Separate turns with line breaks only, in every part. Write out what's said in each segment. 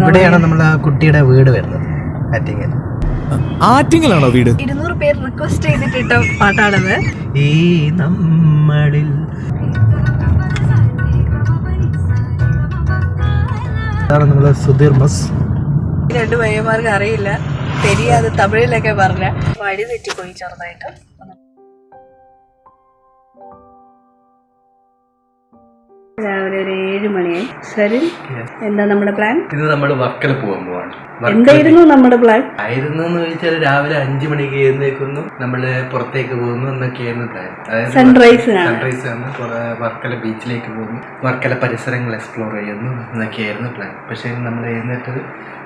ഇവിടെയാണ് നമ്മുടെ കുട്ടിയുടെ വീട് വരുന്നത് ആറ്റിങ്ങൽ.
ആറ്റിങ്ങലാണോ വീട്?
ഇരുന്നൂറ് പേര് റിക്വസ്റ്റ് ചെയ്തിട്ടിട്ട പാട്ടാണത്
ഈ നമ്മളിൽ അതാണ് നമ്മളെ സുധീർ മസ്
രണ്ട് പയ്യന്മാർക്ക് അറിയില്ല. ശരിയാത് തമിഴിലൊക്കെ പറഞ്ഞ വഴി തെറ്റിപ്പോയി ചെറുതായിട്ട്. രാവിലെ ഒരു ഏഴ് മണിയായി. ശരി. എന്താ നമ്മുടെ പ്ലാൻ
ഇത് നമ്മൾ വർക്കല പോകാൻ പോവാണ്.
എന്തായിരുന്നു നമ്മുടെ പ്ലാൻ
ആയിരുന്നു എന്ന് ചോദിച്ചാൽ രാവിലെ അഞ്ചു മണിക്ക് എഴുന്നേക്കുന്നു നമ്മൾ പുറത്തേക്ക് പോകുന്നു എന്നൊക്കെയായിരുന്നു പ്ലാൻ അതായത്
സൺറൈസിനാണ്
സൺറൈസ് ആണ്. വർക്കല ബീച്ചിലേക്ക് പോകുന്നു. വർക്കല പരിസരങ്ങൾ എക്സ്പ്ലോർ ചെയ്യുന്നു എന്നൊക്കെയായിരുന്നു പ്ലാൻ പക്ഷെ നമ്മൾ എഴുന്നേറ്റത്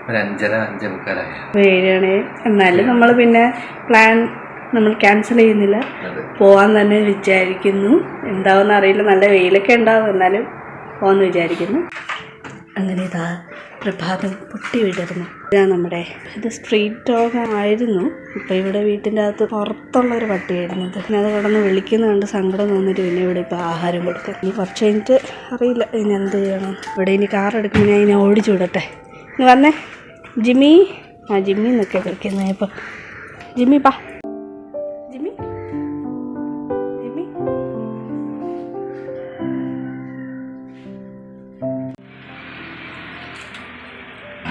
ഒരു അഞ്ചര അഞ്ചേ മുക്കാലായി.
ഏഴാണ് എന്നാലും നമ്മൾ പിന്നെ പ്ലാൻ നമ്മൾ ക്യാൻസൽ ചെയ്യുന്നില്ല. പോവാൻ തന്നെ വിചാരിക്കുന്നു. എന്താവെന്ന് അറിയില്ല. നല്ല വെയിലൊക്കെ ഉണ്ടാവും. എന്നാലും പോകാമെന്ന് വിചാരിക്കുന്നു. അങ്ങനെ ഇതാ പ്രഭാതം പൊട്ടി വിടർന്നു ഇതാ നമ്മുടെ ഇത് സ്ട്രീറ്റ് ഡോഗ് ആയിരുന്നു. ഇപ്പം ഇവിടെ വീട്ടിന്റെ അകത്ത് പുറത്തുള്ള ഒരു പട്ടിയായിരുന്നു പിന്നെ അത് കിടന്ന് വിളിക്കുന്ന കണ്ട് സങ്കടം തോന്നിട്ട് പിന്നെ ഇവിടെ ഇപ്പോൾ ആഹാരം കൊടുക്കുക ഇനി കുറച്ച് കഴിഞ്ഞിട്ട് അറിയില്ല. ഇനി എന്ത് ചെയ്യണം? ഇവിടെ ഇനി കാർ എടുക്കുമ്പോൾ ഞാൻ ഇനി ഓടിച്ചു വിടട്ടെ. ഇനി വന്നേ. ജിമ്മി. ആ ജിമ്മി എന്നൊക്കെ വിളിക്കുന്നത് ഇപ്പം. ജിമ്മി പാ.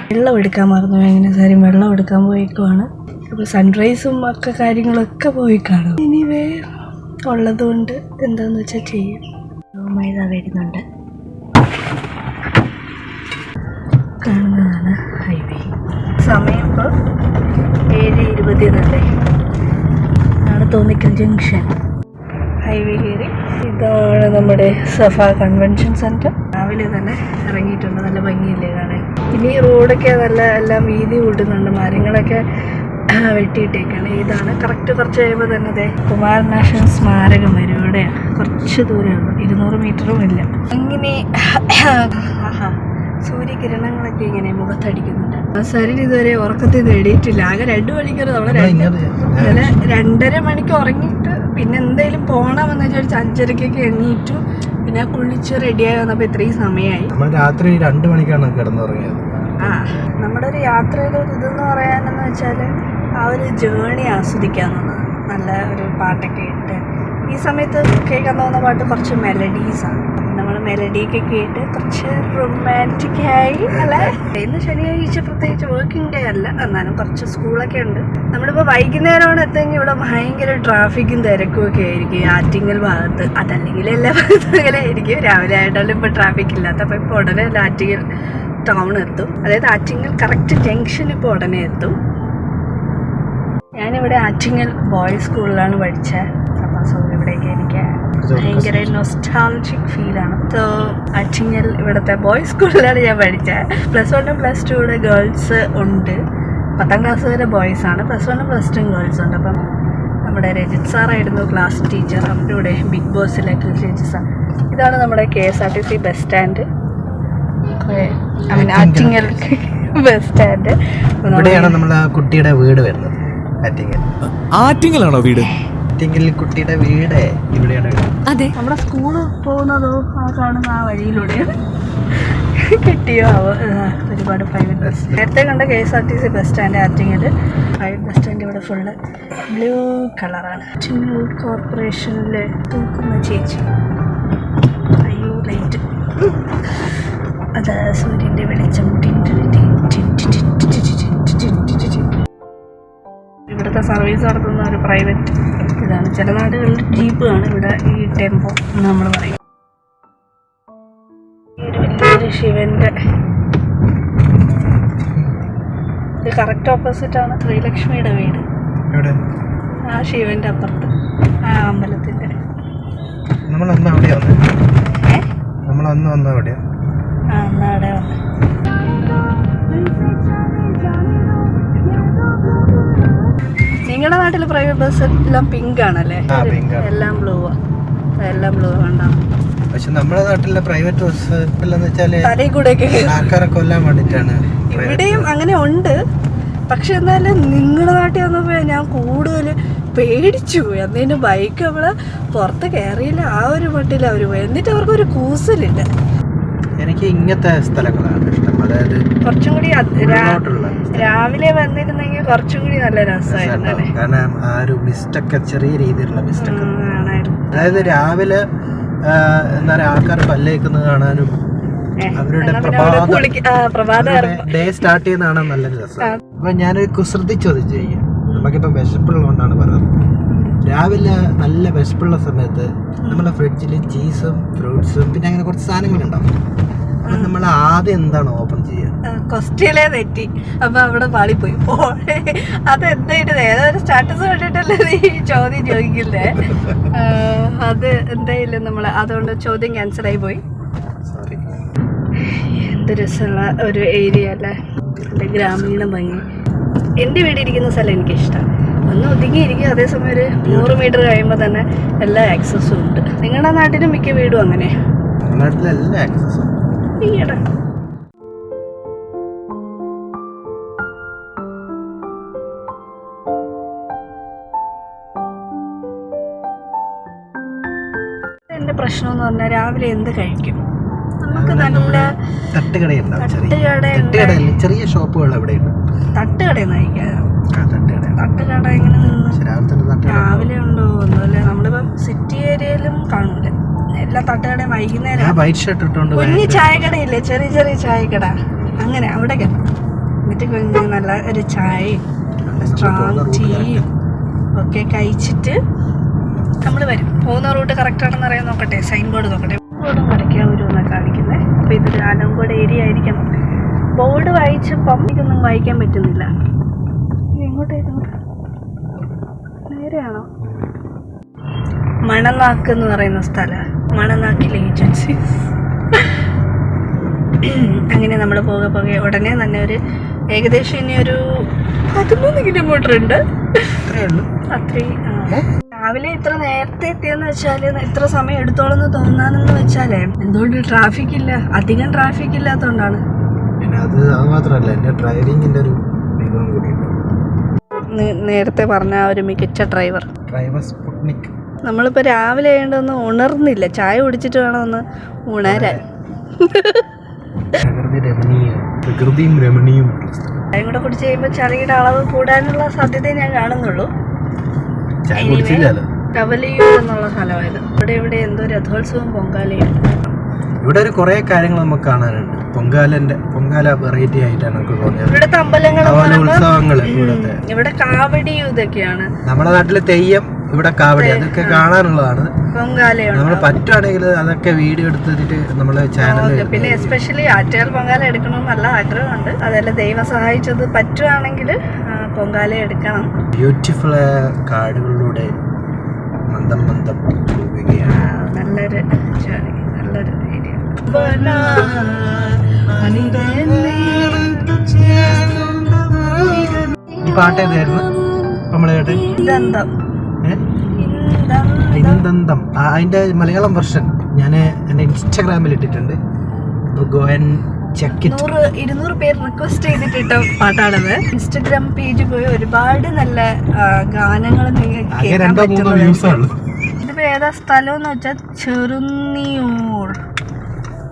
വെള്ളം എടുക്കാൻ മറന്നു എങ്ങനെ സാരി വെള്ളം എടുക്കാൻ പോയിക്കുവാണ്. അപ്പോൾ സൺറൈസും ഒക്കെ കാര്യങ്ങളൊക്കെ പോയി കാണും. ഇനി വേ ഉള്ളതുകൊണ്ട് എന്താന്ന് വെച്ചാൽ ചെയ്യും. മൈദ വരുന്നുണ്ട് കാണുന്നതാണ് ഹൈവേ സമയം ഇപ്പോൾ ഏഴ് ഇരുപത്തി നാളെ ആണ് തോന്നിക്കൽ ജംഗ്ഷൻ ഹൈവേ കയറി ഇതാണ് നമ്മുടെ സഫ കൺവെൻഷൻ സെന്റർ രാവിലെ തന്നെ ഇറങ്ങിയിട്ടുണ്ട്. നല്ല ഭംഗിയില്ലേ കാണാൻ? ഇനി റോഡൊക്കെ നല്ല എല്ലാം വീതി കൂട്ടുന്നുണ്ട്. മരങ്ങളൊക്കെ വെട്ടിയിട്ടേക്കാണ്. ഇതാണ്. കറക്റ്റ് കുറച്ച് കഴിയുമ്പോൾ തന്നെ അതെ കുമാരനാശൻ സ്മാരകം വരും. ഇവിടെയാണ് കുറച്ച് ദൂരമാണ്. ഇരുന്നൂറ് മീറ്ററും ഇല്ല. അങ്ങനെ സൂര്യകിരണങ്ങളൊക്കെ ഇങ്ങനെ മുഖത്തടിക്കുന്നുണ്ട്. സരിൻ ഇതുവരെ ഉറക്കത്തിൽ നേടിയിട്ടില്ല ആകെ രണ്ട് മണിക്കൂർ നമ്മൾ അങ്ങനെ ഇന്നലെ രണ്ടര മണിക്ക് ഉറങ്ങിയിട്ട് പിന്നെ എന്തെങ്കിലും പോകണമെന്ന് വിചാരിച്ച് അഞ്ചരക്കൊക്കെ എണ്ണീറ്റു പിന്നെ കുളിച്ച് റെഡിയായി വന്നപ്പോൾ ഇത്രയും സമയമായി
നമ്മൾ രാത്രി രണ്ടു മണിക്കാണ് കിടന്നുറങ്ങിയത്.
ആ നമ്മുടെ ഒരു യാത്രയിലെ ഒരു ഇതെന്ന് പറയാനെന്ന് വെച്ചാൽ ആ ഒരു ജേണി ആസ്വദിക്കാന്നുള്ളത് നല്ല ഒരു പാട്ടൊക്കെ ഇട്ട് ഈ സമയത്ത് കേൾക്കാൻ തോന്നുന്ന പാട്ട് കുറച്ച് മെലഡീസാണ് മെലഡിയൊക്കെ കേട്ട് കുറച്ച് റൊമാന്റിക് ആയി അല്ലേ? ഇന്ന് ശനിയാഴ്ച പ്രത്യേകിച്ച് വർക്കിംഗ് ഡേ അല്ല എന്നാലും കുറച്ച് സ്കൂളൊക്കെ ഉണ്ട്. നമ്മളിപ്പോൾ വൈകുന്നേരമാണ് എത്തുമെങ്കിൽ ഇവിടെ ഭയങ്കര ട്രാഫിക്കും തിരക്കും ഒക്കെ ആയിരിക്കും. ആറ്റിങ്ങൽ ഭാഗത്ത് അതല്ലെങ്കിൽ എല്ലാ ഭാഗത്തും അങ്ങനെ ആയിരിക്കും. രാവിലെ ആയിട്ടാലും ഇപ്പോൾ ട്രാഫിക് ഇല്ലാത്ത അപ്പോൾ ഇപ്പോൾ ഉടനെ ആറ്റിങ്ങൽ ടൗൺ എത്തും. അതായത് ആറ്റിങ്ങൽ കറക്റ്റ് ജംഗ്ഷൻ ഇപ്പോൾ ഉടനെ എത്തും. ഞാനിവിടെ ആറ്റിങ്ങൽ ബോയ്സ് സ്കൂളിലാണ് പഠിച്ചത് സോ ഇവിടേക്ക് എനിക്ക് ഭയങ്കര നൊസ്റ്റാൾജിക് ഫീലാണ് സോ അച്ചിങ്ങൽ ഇവിടുത്തെ ബോയ്സ് സ്കൂളിലാണ് ഞാൻ പഠിച്ചത് പ്ലസ് വണ്ണും പ്ലസ് ടു ഇവിടെ ഗേൾസ് ഉണ്ട്. പത്താം ക്ലാസ് വരെ ബോയ്സ് ആണ്. പ്ലസ് വണ്ണും പ്ലസ് ടു ഗേൾസ് ഉണ്ട്. അപ്പം നമ്മുടെ രജിത് സാറായിരുന്നു ക്ലാസ് ടീച്ചർ അവരുടെ കൂടെ ബിഗ് ബോസിലെ രജിത് സാർ ഇതാണ് നമ്മുടെ K S R T C bus stand I mean Attingal bus stand
ഇവിടെയാണ് നമ്മുടെ കുട്ടിയുടെ വീട് വരുന്നത്. ആറ്റിങ്ങൽ
ആറ്റിങ്ങലാണോ വീട്?
ആറ്റിങ്ങൽ കുട്ടിയുടെ വീട് ഇവിടെയാണ്.
അതെ. നമ്മുടെ സ്കൂൾ പോകുന്നതോ ആ കാണുന്ന ആ വഴിയിലൂടെയാണ് കിട്ടിയോ? ഒരുപാട് പ്രൈവറ്റ് ബസ് നേരത്തെ കണ്ട K S R T C bus stand Attingal private bus stand ഇവിടെ ഫുള്ള് ബ്ലൂ കളറാണ് ചിങ്ങൂർ കോർപ്പറേഷനിലെ തൂക്കുന്ന ചേച്ചി. അയ്യോ ലൈറ്റ് അത് സൂര്യന്റെ വെളിച്ചം. ടിൻ. ഇവിടുത്തെ സർവീസ് നടത്തുന്ന ഒരു പ്രൈവറ്റ് ഇതാണ്. ചില നാടുകളിൽ ജീപ്പ് ആണ് ഇവിടെ ഈ ടെമ്പോ എന്ന് നമ്മൾ പറയും. ഒരു വലിയൊരു ശിവന്റെ ഇത് കറക്റ്റ് ഓപ്പോസിറ്റ് ആണ് ശ്രീലക്ഷ്മിയുടെ വീട്. ആ ശിവന്റെ അപ്പുറത്ത് ആ അമ്പലത്തിന്റെ.
നമ്മൾ അന്ന് അവിടെ വന്നത്
ഏ?
നമ്മൾ അന്ന് വന്ന
ആ എന്നാ അവിടെ വന്ന്. നിങ്ങളുടെ നാട്ടിൽ പ്രൈവറ്റ് ബസ് എല്ലാം പിങ്ക് ആണല്ലേ? എല്ലാം ബ്ലൂ എല്ലാം ബ്ലൂ വേണ്ട.
പക്ഷെ നമ്മുടെ നാട്ടിലെ പ്രൈവറ്റ് ബസ്
വെച്ചാൽ
ആൾക്കാരെ കൊല്ലാൻ വേണ്ടിട്ടാണ്
ഇവിടെയും അങ്ങനെ ഉണ്ട്. പക്ഷെ എന്നാലും നിങ്ങളുടെ നാട്ടിൽ വന്നപ്പോ ഞാൻ കൂടുതൽ പേടിച്ചു പോയി. അന്നേന് ബൈക്ക് അവൾ പുറത്ത് കയറിയില്ല ആ ഒരു മട്ടിൽ അവർ പോയി. എന്നിട്ട് അവർക്ക് ഒരു കൂസലില്ല.
എനിക്ക് ഇങ്ങനത്തെ സ്ഥലങ്ങളാണ് അതായത്
കുറച്ചും കൂടി രാവിലെ വന്നിരുന്നെങ്കിൽ കുറച്ചും കൂടി നല്ല രസമായിരുന്നു.
കാരണം ആ ഒരു മിസ്റ്റൊക്കെ ചെറിയ രീതിയിലുള്ള മിസ്റ്റൊക്കെ. അതായത് രാവിലെ എന്താ പറയുക ആൾക്കാർ പല്ലേക്കുന്നത് കാണാനും അവരുടെ പ്രഭാതം- ഡേ സ്റ്റാർട്ട് ചെയ്യുന്നതാണ് നല്ല രസം. അപ്പൊ ഞാനൊരു കുസൃതി ചോദ്യം ചെയ്യാം നമുക്കിപ്പോ വിശപ്പുള്ളതുകൊണ്ടാണ് പറയുന്നത്. രാവിലെ നല്ല വിശപ്പുള്ള സമയത്ത് നമ്മുടെ ഫ്രിഡ്ജിൽ ചീസും ഫ്രൂട്ട്സും പിന്നെ അങ്ങനെ കുറച്ച് സാധനങ്ങളുണ്ടാവും. അപ്പൊ നമ്മൾ ആദ്യം എന്താണ് ഓപ്പൺ ചെയ്യുക
കൊസ്റ്റിലെ തെറ്റി. അപ്പൊ അവിടെ പാളിപ്പോയി അത് അതെന്തായിട്ട് ഏതൊരു സ്റ്റാറ്റസ് കണ്ടിട്ടല്ലേ ഈ ചോദ്യം ചോദിക്കില്ലേ അത് എന്തായാലും നമ്മൾ അതുകൊണ്ട് ചോദ്യം ക്യാൻസൽ ആയി പോയി. എന്ത് രസമുള്ള ഒരു ഏരിയ അല്ലേ? ഗ്രാമീണ ഭംഗി. എന്റെ വീട് ഇരിക്കുന്ന സ്ഥലം എനിക്കിഷ്ടമാണ് ഒന്ന് ഒതുങ്ങിയിരിക്കും അതേസമയം ഒരു നൂറ് മീറ്റർ കഴിയുമ്പോൾ തന്നെ എല്ലാ ആക്സസും ഉണ്ട്. നിങ്ങളുടെ നാട്ടിലും മിക്ക വീടും അങ്ങനെ?
നാട്ടിലെ എല്ലാ ആക്സസും
ഈയിടെ എന്റെ പ്രശ്നം എന്ന് പറഞ്ഞാൽ രാവിലെ എന്ത് കഴിക്കും? നമുക്ക് നല്ല തട്ടുകട
തട്ടുകടയില്ല ചെറിയ ഷോപ്പുകൾ അവിടെ തട്ടുകട
തട്ടുകട ഇങ്ങനെ
തട്ടുകട
രാവിലെ ഉണ്ടോ? ഒന്നുമില്ല. നമ്മളിപ്പം സിറ്റി ഏരിയയിലും കാണൂല. എല്ലാ തട്ടുകടയും വൈകുന്നേരം.
വൈറ്റ് ഷർട്ട് ഇട്ടുകൊണ്ട്
കുഞ്ഞു ചായക്കടയില്ലേ? ചെറിയ ചെറിയ ചായക്കട. അങ്ങനെ അവിടെ എന്നിട്ട് കുഞ്ഞ് നല്ല ഒരു ചായയും സ്ട്രോങ് ടീയും ഒക്കെ കഴിച്ചിട്ട് നമ്മൾ വരും. പോകുന്ന റൂട്ട് കറക്റ്റ് ആണെന്ന് അറിയാൻ നോക്കട്ടെ. സൈൻ ബോർഡ് നോക്കട്ടെ ബോർഡും വരയ്ക്കാൻ വരുമെന്നാണ് കാണിക്കുന്നത്. അപ്പോൾ ഇതൊരു ആലങ്കോട് ഏരിയ ആയിരിക്കണം. ബോർഡ് വായിച്ചപ്പം ഇതൊന്നും വായിക്കാൻ പറ്റുന്നില്ല. എങ്ങോട്ടായിരുന്നു നേരെയാണോ? മണനാക്ക് എന്ന് പറയുന്ന സ്ഥലമാണ് മണനാക്കിലെ ഏജൻസി അങ്ങനെ നമ്മൾ പോകെ പോകെ ഉടനെ തന്നെ ഒരു ഏകദേശം ഇനി ഒരു പതിമൂന്ന് കിലോമീറ്റർ ഉണ്ട്. അത്രയും. രാവിലെ ഇത്ര നേരത്തെ എത്തിയെന്ന് വെച്ചാൽ ഇത്ര സമയം എടുത്തോളെന്ന് തോന്നാനെന്ന് വെച്ചാലേ എന്തുകൊണ്ട് ട്രാഫിക് ഇല്ല? അധികം ട്രാഫിക് ഇല്ലാത്തതുകൊണ്ടാണ്
അത് മാത്രമല്ല എന്റെ ഒരു മികവും
നേരത്തെ പറഞ്ഞ ഒരു മികച്ച ഡ്രൈവർ
ഡ്രൈവർ സ്പുട്നിക്
നമ്മളിപ്പോൾ രാവിലെ ആയതുകൊണ്ടൊന്ന് ഉണർന്നില്ല. ചായ കുടിച്ചിട്ട് വേണം ഒന്ന് ഉണരാൻ
പ്രകൃതിയും രമണീയും
ചായ കൂടെ കുടിച്ച് കഴിയുമ്പോൾ ചളിയുടെ അളവ് കൂടാനുള്ള സാധ്യത ഞാൻ കാണുന്നുള്ളൂ. കവലിയൂർ എന്നുള്ള സ്ഥലമായത്. ഇവിടെ ഇവിടെ എന്തോ രഥോത്സവം പൊങ്കാലയും
ഇവിടെ ഒരു കുറേ കാര്യങ്ങൾ നമുക്ക് കാണാനുണ്ട്. പൊങ്കാലന്റെ പൊങ്കാല വെറൈറ്റി ആയിട്ടാണ് നമുക്ക് തോന്നിയത്.
ഇവിടുത്തെ അമ്പലങ്ങൾ
ഉത്സവങ്ങൾ ഇവിടുത്തെ.
ഇവിടെ കാവടിയും ഇതൊക്കെയാണ്.
നമ്മുടെ നാട്ടിലെ തെയ്യം ഇവിടെ കാവടി അതൊക്കെ കാണാനുള്ളതാണ്. നമ്മൾ പറ്റുവാണെങ്കിൽ അതൊക്കെ വീഡിയോ എടുത്തിട്ട് നമ്മളെ
ചാനൽ പിന്നെ എസ്പെഷ്യലി ആറ്റുകാൽ പൊങ്കാല എടുക്കണം നല്ല ആഗ്രഹമുണ്ട്. അതല്ല ദൈവം സഹായിച്ചത് പറ്റുവാണെങ്കിൽ പൊങ്കാല എടുക്കണം.
ബ്യൂട്ടിഫുൾ കാടുകളിലൂടെ മന്ദം മന്ദം പോവുകയാണ്.
നല്ലൊരു നല്ലൊരു ഏരിയ
ഈ പാട്ട് ഏതായിരുന്നു? നമ്മൾ കേട്ടെ.
ഇതെന്തം
ഏ? ഇന്ദന്തം അതിന്റെ അതിന്റെ മലയാളം വെർഷൻ ഞാൻ എന്റെ ഇൻസ്റ്റാഗ്രാമിൽ ഇട്ടിട്ടുണ്ട്. ചെക്ക് ഇറ്റ്
നൂറ് ഇരുന്നൂറ് പേര് റിക്വസ്റ്റ് ചെയ്തിട്ടിട്ട പാട്ടാണത്. ഇൻസ്റ്റഗ്രാം പേജ് പോയി ഒരുപാട് നല്ല ഗാനങ്ങൾ ഇതിപ്പോ ഏതാ സ്ഥലം എന്ന് വെച്ചാൽ ചെറുന്നിയൂർ.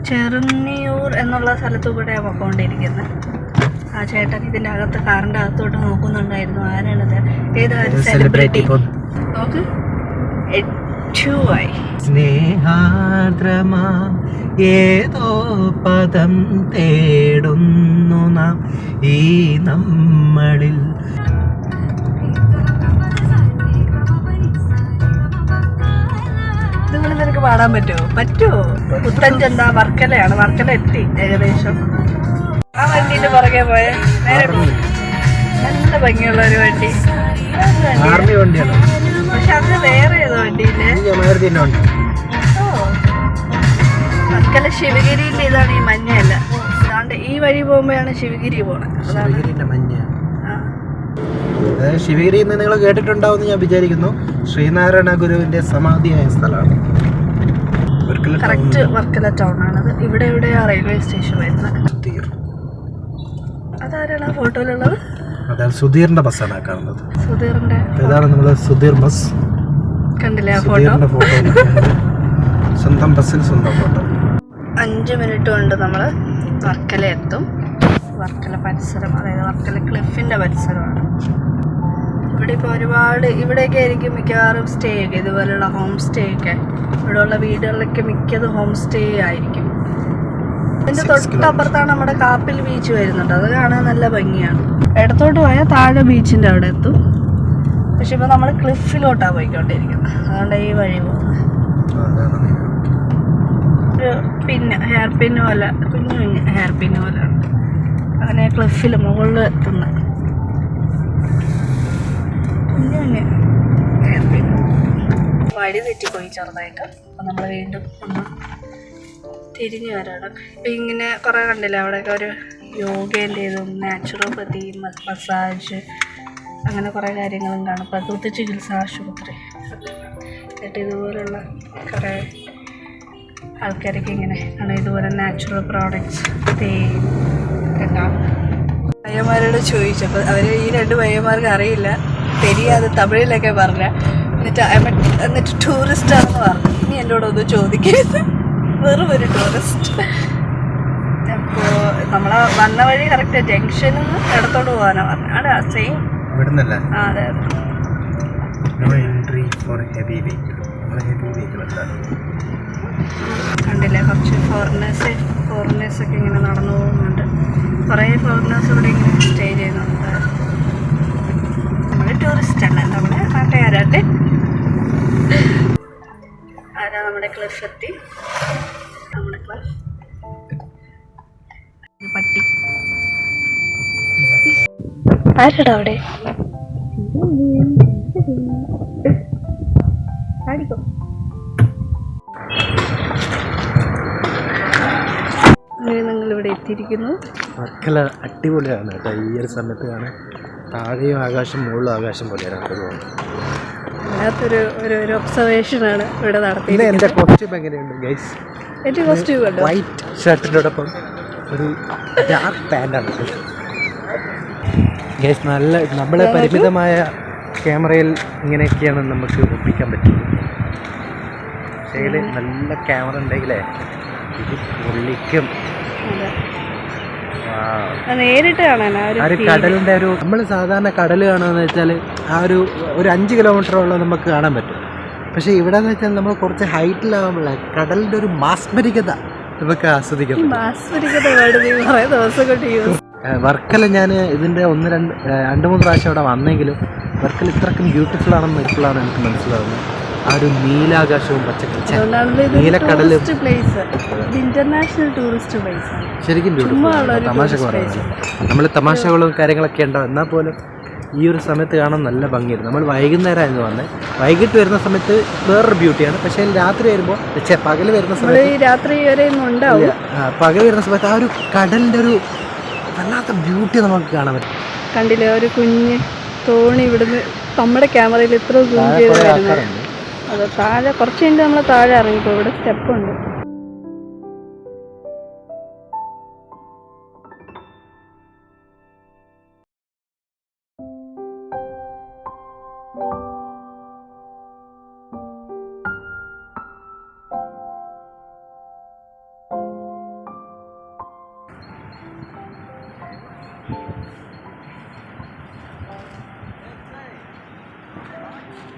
ചെറുന്നിയൂർ എന്നുള്ള സ്ഥലത്തു കൂടെയാണ് പൊക്കോണ്ടിരിക്കുന്നത് ആ ചേട്ടൻ ഇതിന്റെ അകത്ത് കാറിന്റെ അകത്തോട്ട് നോക്കുന്നുണ്ടായിരുന്നു. ആരാണിത്? ഏതാ ഒരു സെലിബ്രിറ്റി നോക്ക്. എച്ചുവായി
സ്നേഹാർദ്രമാ ഏതോ പദം തേടുന്നു നാം ഈ നമ്മളിൽ.
നിനക്ക് പാടാൻ പറ്റുമോ? പറ്റുമോ? പുത്തഞ്ചന്ത വർക്കലയാണ്. വർക്കല എത്തി ഏകദേശം. ആ വണ്ടിന്റെ പുറകെ പോയ. നേരെ നല്ല ഭംഗിയുള്ള ഒരു വണ്ടി.
വണ്ടിയാണ്?
പക്ഷെ അതിന് വേറെ ഏതോ വണ്ടിയില്ലേ? വർക്കല ശിവഗിരിയിൽ ഇതാണ് ഈ മഞ്ഞയല്ല? അതുകൊണ്ട് ഈ വഴി പോകുമ്പോഴാണ് ശിവഗിരി പോണത് അതാണ്.
ശിവഗിരിന്റെ മഞ്ഞ. ശിവഗിരി എന്ന് നിങ്ങൾ കേട്ടിട്ടുണ്ടാവുമെന്ന് ഞാൻ വിചാരിക്കുന്നു. ശ്രീനാരായണ ഗുരുവിന്റെ സമാധിയായ സ്ഥലമാണ്.
കറക്റ്റ് വർക്കല ടൗൺ ആണത് ഇവിടെ റെയിൽവേ സ്റ്റേഷൻ വരുന്നത്. അതാരാണ് ആ ഫോട്ടോയിലുള്ളത്
അതായത് സുധീറിന്റെ ബസ്സാണ് ആ കാണുന്നത്.
സുധീറിന്റെ
ഇതാണ് നമ്മൾ സുധീർ ബസ്.
കണ്ടില്ലേ ആ ഫോട്ടോ?
സുധീറിന്റെ ഫോട്ടോ സ്വന്തം ബസ്സിൽ സ്വന്തം ഫോട്ടോ.
അഞ്ച് മിനിറ്റ് കൊണ്ട് നമ്മൾ വർക്കല എത്തും. വർക്കല പരിസരം അതായത് വർക്കല ക്ലിഫിന്റെ പരിസരമാണ്. ഇവിടെ ഇപ്പോൾ ഒരുപാട് ഇവിടെയൊക്കെ ആയിരിക്കും മിക്കവാറും സ്റ്റേ ഒക്കെ ഇതുപോലെയുള്ള ഹോം സ്റ്റേ ഒക്കെ. ഇവിടെയുള്ള വീടുകളിലൊക്കെ മിക്കത് ഹോം സ്റ്റേ ആയിരിക്കും. ഇതിന്റെ തൊട്ടപ്പുറത്താണ് നമ്മുടെ കാപ്പിൽ ബീച്ച് വരുന്നുണ്ട്. അത് കാണാൻ നല്ല ഭംഗിയാണ്. ഇടത്തോട്ട് പോയാൽ താഴെ ബീച്ചിന്റെ അവിടെ എത്തും. പക്ഷെ ഇപ്പൊ നമ്മൾ ക്ലിഫിലോട്ടാ പോയിക്കൊണ്ടിരിക്കുന്നത്. അതുകൊണ്ട് ഈ വഴി പോകുന്നത്. ഒരു പിന്ന് ഹെയർ പിൻ പോലെ കുഞ്ഞു കുഞ്ഞ് ഹെയർ പിൻ പോലെ അങ്ങനെ ക്ലിഫിൽ മുകളിൽ എത്തുന്ന. കുഞ്ഞു കുഞ്ഞ് ഹെയർ പിൻ വഴി തെറ്റിപ്പോയി ചെറുതായിട്ട്. അപ്പം നമ്മൾ വീണ്ടും ഒന്ന് തിരിഞ്ഞു വരണം. ഇപ്പം ഇങ്ങനെ കുറേ കണ്ടില്ല അവിടെയൊക്കെ ഒരു യോഗേന്റെ ഇതും നാച്ചുറോപ്പതി മസാജ് അങ്ങനെ കുറേ കാര്യങ്ങളും കാണും. പ്രകൃതി ചികിത്സാ ആശുപത്രി. എന്നിട്ട് ഇതുപോലുള്ള കുറേ ആൾക്കാരൊക്കെ ഇങ്ങനെ ആണ്. ഇതുപോലെ നാച്ചുറൽ പ്രോഡക്റ്റ്സ് തേൻ കാണും. പയ്യന്മാരോട് ചോദിച്ചപ്പോൾ അവർ ഈ രണ്ട് പയ്യന്മാർക്ക് അറിയില്ല. തെരിയാതെ തമിഴിലൊക്കെ പറഞ്ഞ. എന്നിട്ട് എന്നിട്ട് ടൂറിസ്റ്റാണെന്ന് പറഞ്ഞു. ഇനി എന്നോടൊന്ന് ചോദിക്കരുത്. വെറും ഒരു ടൂറിസ്റ്റ് അപ്പോൾ നമ്മൾ വന്ന വഴി കറക്റ്റ് ജംഗ്ഷനിൽ നിന്ന് ഇടത്തോട്ട് പോകാനാ പറഞ്ഞത് അവിടെ സെയിം ആ അതെ അതെ.
No entry for heavy vehicle heavy vehicle
കണ്ടില്ലേ കുറച്ച് ഫോറിനേഴ്സ് ഫോറിനേഴ്സ് ഒക്കെ ഇങ്ങനെ നടന്നു പോകുന്നുണ്ട്. കുറേ ഫോറിനേഴ്സ് ഇവിടെ ഇങ്ങനെ സ്റ്റേ ചെയ്യുന്നുണ്ട്. നമ്മൾ ടൂറിസ്റ്റ് അല്ല നമ്മുടെ നാട്ടുകാരാട്ടെ ആരാ നമ്മുടെ ക്ലിഫ് എത്തി? നമ്മുടെ ക്ലിഫ് പട്ടി. ആരാടാ അവിടെ? ആടിക്കോ അങ്ങനെ നിങ്ങൾ ഇവിടെ എത്തിയിരിക്കുന്നു.
വർക്കല അടിപൊളിയാണ് കേട്ടോ. ഈ ഒരു സമയത്ത് കാണാൻ താഴെയും ആകാശം മുകളിലും ആകാശം പോലെയാണ് എനിക്ക് തോന്നുന്നത്
വല്ലാത്തൊരു ഒരു ഒരു ഒബ്സർവേഷനാണ് ഇവിടെ നടത്തിയത്
എന്റെ കോസ്റ്റ്യൂം എങ്ങനെയുണ്ട് ഗൈസ്
എന്റെ കോസ്റ്റ്യൂം കണ്ടോ
വൈറ്റ് ഷർട്ടിനോടൊപ്പം ഒരു ഡാർക്ക് പാന്റാണ് ഗൈസ് നല്ല നമ്മളെ പരിമിതമായ ക്യാമറയിൽ ഇങ്ങനെയൊക്കെയാണ് നമുക്ക് ഒപ്പിക്കാൻ പറ്റുന്നത്. പക്ഷേ നല്ല ക്യാമറ ഉണ്ടെങ്കിലേ ഇത് പൊള്ളിക്കും.
നേരിട്ട് കാണാനാ ഒരു
നമ്മൾ സാധാരണ കടൽ കാണുകയെന്ന് വെച്ചാൽ ആ ഒരു ഒരു അഞ്ച് കിലോമീറ്ററോളം നമുക്ക് കാണാൻ പറ്റും. പക്ഷേ ഇവിടെ എന്ന് വെച്ചാൽ നമ്മൾ കുറച്ച് ഹൈറ്റിലാകുമ്പോഴേ കടലിന്റെ ഒരു മാസ്മരികത നമുക്ക് ആസ്വദിക്കാം വർക്കല ഞാൻ ഇതിന്റെ ഒന്ന് രണ്ട് രണ്ട് മൂന്ന് പ്രാവശ്യം അവിടെ വന്നെങ്കിലും വർക്കല ഇത്രക്കും ബ്യൂട്ടിഫുൾ ആണെന്ന് ഇപ്പോഴാണ് എനിക്ക് മനസ്സിലാവുന്നത്. ആ ഒരു നീലാകാശവും പച്ചക്കറി. നീലക്കടലും.
ഇന്റർനാഷണൽ ടൂറിസ്റ്റ് പ്ലേസ്
ശരിക്കും തമാശ നമ്മൾ തമാശകളും കാര്യങ്ങളൊക്കെ ഉണ്ടാവും എന്നാൽ പോലും ഈ ഒരു സമയത്ത് കാണാൻ നല്ല ഭംഗിയായിരുന്നു. നമ്മൾ വൈകുന്നേരമായിരുന്നു വന്നത് വൈകിട്ട് വരുന്ന സമയത്ത് വേറൊരു ബ്യൂട്ടിയാണ് പക്ഷേ രാത്രി വരുമ്പോൾ ഛെ, പകൽ വരുന്ന സമയത്ത്
രാത്രി വരെ
പകൽ വരുന്ന സമയത്ത് ആ ഒരു കടലിന്റെ ഒരു വല്ലാത്ത ബ്യൂട്ടി നമുക്ക് കാണാൻ പറ്റും.
കണ്ടില്ലേ? ഒരു കുഞ്ഞ് തോണി ഇവിടുന്ന് നമ്മുടെ ക്യാമറയിൽ ഇത്ര സൂം ചെയ്ത് വരുന്നത്. അത് താഴെ കുറച്ച് കഴിഞ്ഞ് നമ്മൾ താഴെ ഇറങ്ങിപ്പോ ഇവിടെ സ്റ്റെപ്പ് ഉണ്ട്.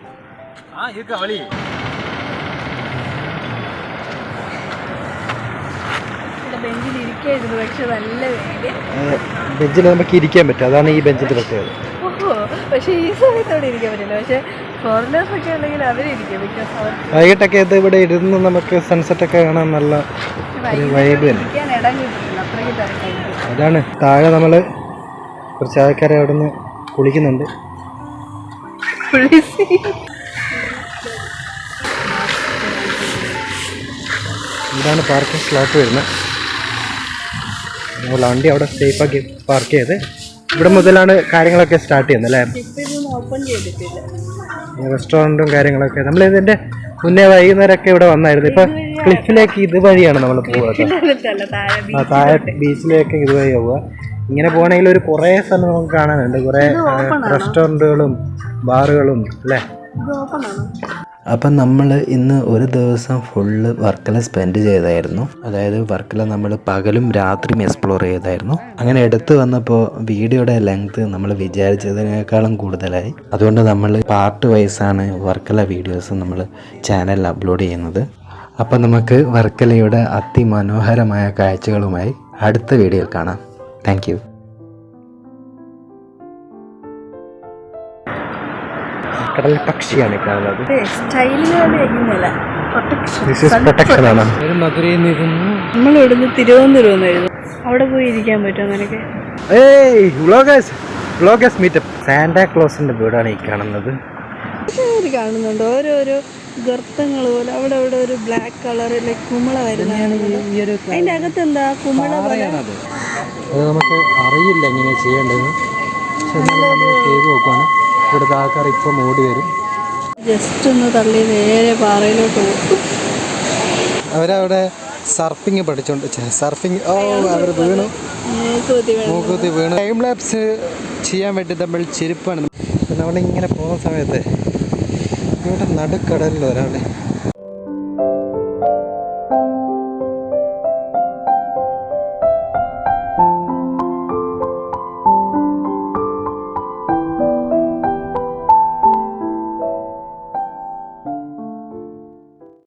ആ ഇരിക്ക വളി
ഇവിടെ ബെഞ്ചിൽ
നമുക്ക് ഇരിക്കാൻ പറ്റും. അതാണ് ഈ ബെഞ്ചിന്റെ പ്രത്യേകത.
പക്ഷേ ഈ സമയത്ത് അവിടെ ഇരിക്കാൻ പറ്റില്ല. പക്ഷെ ഫോറിനേഴ്സ് ഒക്കെ ഉണ്ടെങ്കിൽ അവരിരിക്കും
വൈകിട്ടൊക്കെ ഇത് ഇവിടെ ഇരുന്ന് നമുക്ക് സൺസെറ്റ് ഒക്കെ കാണാൻ നല്ല ഒരു വൈബ് തന്നെ. അതാണ്. താഴെ നമ്മൾ കുറച്ച് ആൾക്കാരെ അവിടെ നിന്ന് കുളിക്കുന്നുണ്ട് ഇതാണ് പാർക്കിംഗ് സ്ലോട്ട് വരുന്നത്. നമ്മൾ വണ്ടി അവിടെ സേഫ് ആക്കി പാർക്ക് ചെയ്ത് ഇവിടെ മുതലാണ് കാര്യങ്ങളൊക്കെ സ്റ്റാർട്ട് ചെയ്യുന്നത് അല്ലേ? റെസ്റ്റോറന്റും കാര്യങ്ങളൊക്കെ. നമ്മൾ ഇതിന്റെ മുന്നേ വൈകുന്നേരമൊക്കെ ഇവിടെ വന്നായിരുന്നു. ഇപ്പം ക്ലിഫിലേക്ക് ഇതുവഴിയാണ് നമ്മൾ
താഴെ
ആ താഴെ ബീച്ചിലേക്ക് ഇതുവഴി പോവുക. ഇങ്ങനെ പോകണമെങ്കിൽ ഒരു കുറേ സ്ഥലം നമുക്ക് കാണാനുണ്ട്. കുറേ റെസ്റ്റോറന്റുകളും ബാറുകളും അല്ലേ? അപ്പം നമ്മൾ ഇന്ന് ഒരു ദിവസം ഫുള്ള് വർക്കല സ്പെൻഡ് ചെയ്തായിരുന്നു. അതായത് വർക്കല നമ്മൾ പകലും രാത്രിയും എക്സ്പ്ലോർ ചെയ്തായിരുന്നു. അങ്ങനെ എടുത്തു വന്നപ്പോൾ വീഡിയോയുടെ ലെങ്ത് നമ്മൾ വിചാരിച്ചതിനേക്കാളും കൂടുതലായി. അതുകൊണ്ട് നമ്മൾ പാർട്ട് വൈസാണ് വർക്കല വീഡിയോസ് നമ്മൾ ചാനലിൽ അപ്ലോഡ് ചെയ്യുന്നത്. അപ്പം നമുക്ക് വർക്കലയുടെ അതിമനോഹരമായ കാഴ്ചകളുമായി അടുത്ത വീഡിയോയിൽ കാണാം. താങ്ക് കടൽ പക്ഷിയാണ് കാണുന്നത്
തിരുവനന്തപുരം എഴുതും അവിടെ പോയി ഇരിക്കാൻ
ഏയ് വ്ളോഗേഴ്സ് വ്ളോഗേഴ്സ് മീറ്റപ്പ് സാന്റാ ക്ലോസിന്റെ വീടാണ് ഈ കാണുന്നത്.
കാണുന്നുണ്ട്. ഓരോരോ ഗർത്തങ്ങൾ പോലെ. അവിടെ അവിടെ ഒരു ബ്ലാക്ക് കളറിലെ കുമിള വരുന്നതാണ് അതിന്റെ അകത്ത് എന്താ കുമിള
അത് നമുക്ക് അറിയില്ല എങ്ങനെ ചെയ്യേണ്ടത്. ചെയ്ത് നോക്കുവാണ്. ഇവിടുത്തെ ആൾക്കാർ ഇപ്പം ഓടി വരും.
ജസ്റ്റ് ഒന്ന് തള്ളി നേരെ പാറയിലോട്ട് പോകും
അവരവിടെ സർഫിങ് പഠിച്ചോണ്ട് സർഫിങ് ഓ അവർ
വീണു.
മൂക്കുത്തി വീണു. ടൈം ലാപ്സ് ചെയ്യാൻ വേണ്ടി നമ്മൾ ചെരുപ്പാണ്. നമ്മളിങ്ങനെ പോകുന്ന സമയത്ത് ഇവിടെ നടുക്കടലിൽ ഒരാൾ